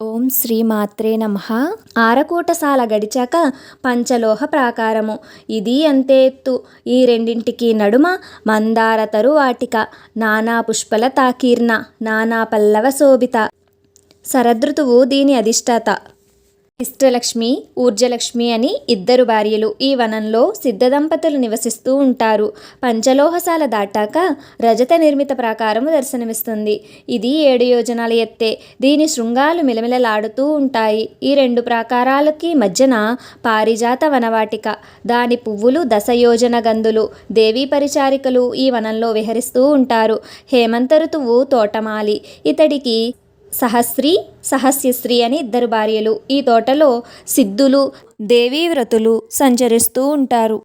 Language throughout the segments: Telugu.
ఓం శ్రీ మాత్రే నమ. ఆరకూటసాల గడిచాక పంచలోహ ప్రాకారము. ఇది అంతే ఎత్తు. ఈ రెండింటికి నడుమ మందార తరువాటిక నానా పుష్పల తాకీర్ణ నానా పల్లవ శోభిత. శరదృతువు దీని అధిష్టాత. ఇష్టలక్ష్మి ఊర్జలక్ష్మి అని ఇద్దరు భార్యలు ఈ వనంలో సిద్ధ దంపతులు నివసిస్తూ ఉంటారు. పంచలోహశాల దాటాక రజత నిర్మిత ప్రాకారము దర్శనమిస్తుంది. ఇది ఏడు యోజనాల ఎత్తే. దీని శృంగాలు మిలమిలలాడుతూ ఉంటాయి. ఈ రెండు ప్రాకారాలకి మధ్యన పారిజాత వనవాటిక దాని పువ్వులు దశయోజన గంధులు దేవీ పరిచారికలు ఈ వనంలో విహరిస్తూ ఉంటారు. హేమంత ఋతువు తోటమాలి. ఇతడికి సహస్రి సహస్యశ్రీ అని ఇద్దరు భార్యలు ఈ తోటలో సిద్ధులు దేవీవ్రతులు సంచరిస్తూ ఉంటారు.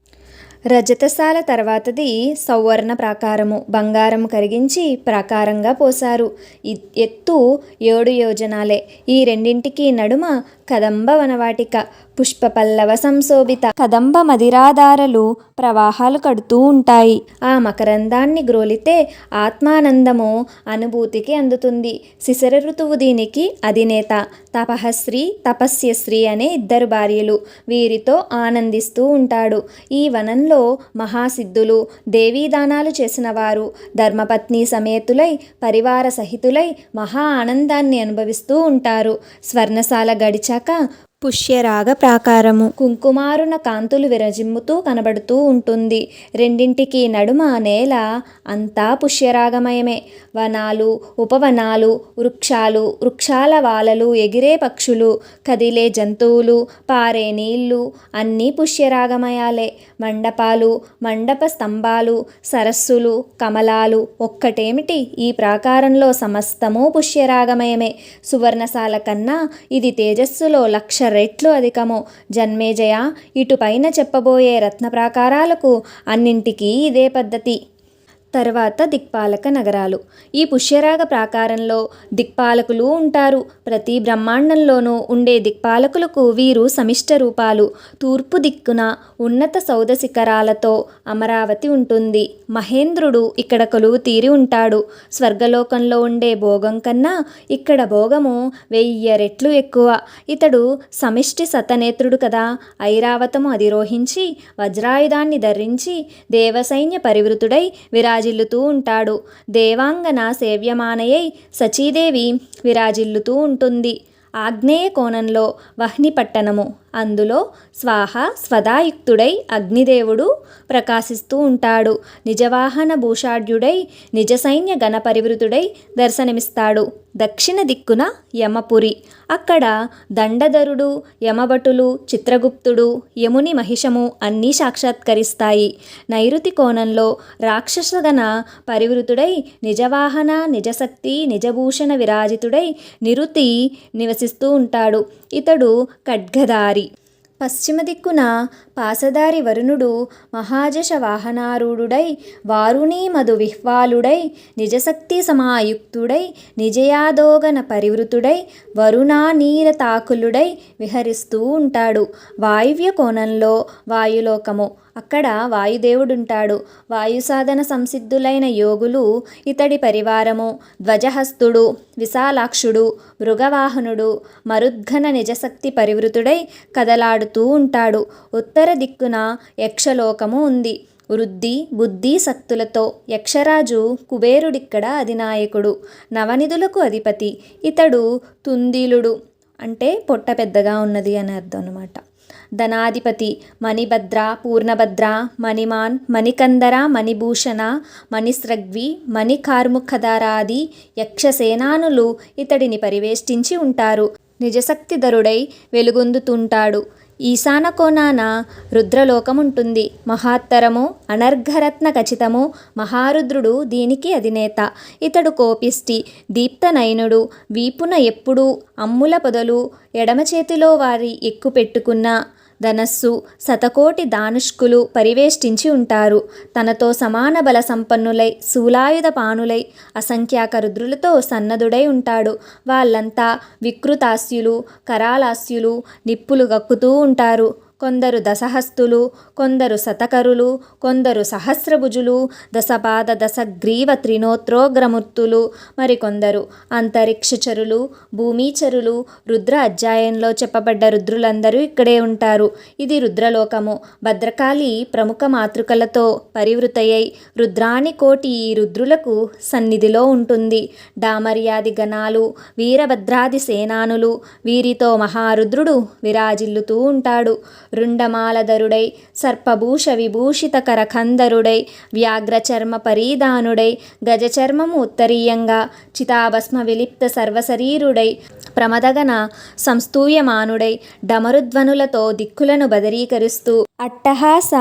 రజతశాల తర్వాతది సౌవర్ణ ప్రాకారము. బంగారం కరిగించి ప్రాకారంగా పోశారు. ఎత్తు ఏడు యోజనాలే. ఈ రెండింటికి నడుమ కదంబ వనవాటిక. పుష్పపల్లవ సంశోభిత కదంబ మదిరాధారలు ప్రవాహాలు కడుతూ ఉంటాయి. ఆ మకరందాన్ని గ్రోలితే ఆత్మానందము అనుభూతికి అందుతుంది. శిశర ఋతువు దీనికి అధినేత. తపహశ్రీ తపస్యశ్రీ అనే ఇద్దరు భార్యలు వీరితో ఆనందిస్తూ ఉంటాడు. ఈ వనంలో మహాసిద్ధులు దేవీదానాలు చేసిన వారు ధర్మపత్ని సమేతులై పరివార సహితులై మహా ఆనందాన్ని అనుభవిస్తూ ఉంటారు. స్వర్ణశాల గడిచాక పుష్యరాగ ప్రాకారము. కుంకుమారున కాంతులు విరజిమ్ముతూ కనబడుతూ ఉంటుంది. రెండింటికి నడుమ నేల అంతా పుష్యరాగమయమే. వనాలు ఉపవనాలు వృక్షాలు వృక్షాల వాలలు ఎగిరే పక్షులు కదిలే జంతువులు పారే నీళ్ళు అన్నీ పుష్యరాగమయాలే. మండపాలు మండప స్తంభాలు సరస్సులు కమలాలు ఒక్కటేమిటి? ఈ ప్రాకారంలో సమస్తము పుష్యరాగమయమే. సువర్ణశాల కన్నా ఇది తేజస్సులో లక్ష రెట్లు అధికము. జన్మేజయ ఇటుపైన చెప్పబోయే రత్న ప్రాకారాలకు అన్నింటికీ ఇదే పద్ధతి. తర్వాత దిక్పాలక నగరాలు. ఈ పుష్యరాగ ప్రాకారంలో దిక్పాలకులు ఉంటారు. ప్రతి బ్రహ్మాండంలోనూ ఉండే దిక్పాలకులకు వీరు సమిష్ట రూపాలు. తూర్పు దిక్కున ఉన్నత సౌధ శిఖరాలతో అమరావతి ఉంటుంది. మహేంద్రుడు ఇక్కడ కొలువు తీరి ఉంటాడు. స్వర్గలోకంలో ఉండే భోగం కన్నా ఇక్కడ భోగము వెయ్యి రెట్లు ఎక్కువ. ఇతడు సమిష్టి సతనేత్రుడు కదా. ఐరావతము అధిరోహించి వజ్రాయుధాన్ని ధరించి దేవసైన్య పరివృతుడై విరాజిల్లుతూ ఉంటాడు. దేవాంగన సేవ్యమానయై సచీదేవి విరాజిల్లుతూ ఉంటుంది. ఆగ్నేయ కోణంలో వహ్ని పట్టణము అందులో స్వాహ స్వదాయుక్తుడై అగ్నిదేవుడు ప్రకాశిస్తూ ఉంటాడు. నిజవాహన భూషాఢ్యుడై నిజ సైన్య గణ పరివృతుడై దర్శనమిస్తాడు. దక్షిణ దిక్కున యమపురి. అక్కడ దండధరుడు యమభటులు చిత్రగుప్తుడు యముని మహిషము అన్నీ సాక్షాత్కరిస్తాయి. నైరుతి కోణంలో రాక్షసగణ పరివృతుడై నిజవాహన నిజశక్తి నిజభూషణ విరాజితుడై నిరుతి నివసిస్తూ ఉంటాడు. ఇతడు ఖడ్గదారి పశ్చిమ దిక్కున పాసదారి వరుణుడు మహాజశ వాహనారూఢుడై వారుణీ మధు విహ్వాలుడై నిజశక్తి సమాయుక్తుడై నిజయాదోగన పరివృతుడై వరుణానీరతాకులుడై విహరిస్తూ ఉంటాడు. వాయువ్య కోణంలో వాయులోకము అక్కడ వాయుదేవుడుంటాడు. వాయు సాధన సంసిద్ధులైన యోగులు ఇతడి పరివారము. ధ్వజహస్తుడు విశాలాక్షుడు మృగవాహనుడు మరుద్ఘన నిజశక్తి పరివృతుడై కదలాడుతూ ఉంటాడు. ఉత్తర దిక్కున యక్షలోకము ఉంది. వృద్ధి బుద్ధి శక్తులతో యక్షరాజు కుబేరుడిక్కడ అధినాయకుడు నవనిధులకు అధిపతి. ఇతడు తుందిలుడు అంటే పొట్ట పెద్దగా ఉన్నది అని అర్థం అనమాట ధనాధిపతి మణిభద్ర పూర్ణభద్ర మణిమాన్ మణికందర మణిభూషణ మణిస్రగ్వి మణికార్ముఖధరాది యక్షసేనానులు ఇతడిని పరివేష్టించి ఉంటారు. నిజశక్తిధరుడై వెలుగొందుతుంటాడు. ఈశాన కోణాన రుద్రలోకం ఉంటుంది మహాత్తరము అనర్ఘరత్న ఖచ్చితము మహారుద్రుడు దీనికి అధినేత. ఇతడు కోపిష్టి దీప్తనయనుడు వీపున ఎప్పుడూ అమ్ముల పొదలు ఎడమ చేతిలో వారి ఎక్కుపెట్టుకున్న ధనస్సు శతకోటి దానుష్కులు పరివేష్టించి ఉంటారు. తనతో సమాన బల సంపన్నులై శూలాయుధ పానులై అసంఖ్యాక రుద్రులతో సన్నదుడై ఉంటాడు. వాళ్ళంతా వికృతాస్యులు కరాలాస్యులు నిప్పులు గక్కుతూ ఉంటారు. కొందరు దశహస్తులు కొందరు శతకరులు కొందరు సహస్రభుజులు దశపాద దశగ్రీవ త్రినోత్రోగ్రమూర్తులు మరికొందరు అంతరిక్షచరులు భూమీచరులు రుద్ర అధ్యాయంలో చెప్పబడ్డ రుద్రులందరూ ఇక్కడే ఉంటారు. ఇది రుద్రలోకము. భద్రకాళి ప్రముఖ మాతృకలతో పరివృతయ్యై రుద్రాని కోటి ఈ రుద్రులకు సన్నిధిలో ఉంటుంది. డామర్యాది గణాలు వీరభద్రాది సేనానులు వీరితో మహారుద్రుడు విరాజిల్లుతూ ఉంటాడు. రుండమాలధరుడై సర్పభూష విభూషిత కరకందరుడై వ్యాఘ్రచర్మ పరీదానుడై గజచర్మము ఉత్తరీయంగా చితాభస్మ విలిప్త సర్వశరీరుడై ప్రమదగన సంస్తూయమానుడై డమరుధ్వనులతో దిక్కులను బదరీకరిస్తూ అట్టహాస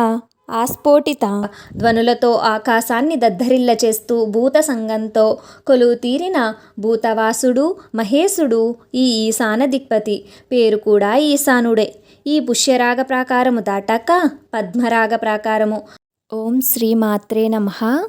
ఆస్ఫోటిత. ధ్వనులతో ఆకాశాన్ని దద్దరిల్ల చేస్తూ భూత సంఘంతో కొలువు తీరిన భూతవాసుడు మహేశుడు ఈ ఈశాన దిక్పతి. పేరు కూడా ఈశానుడే. ఈ పుష్యరాగ ప్రాకారము దాటాక పద్మరాగ ప్రాకారము. ఓం శ్రీ మాత్రే నమః.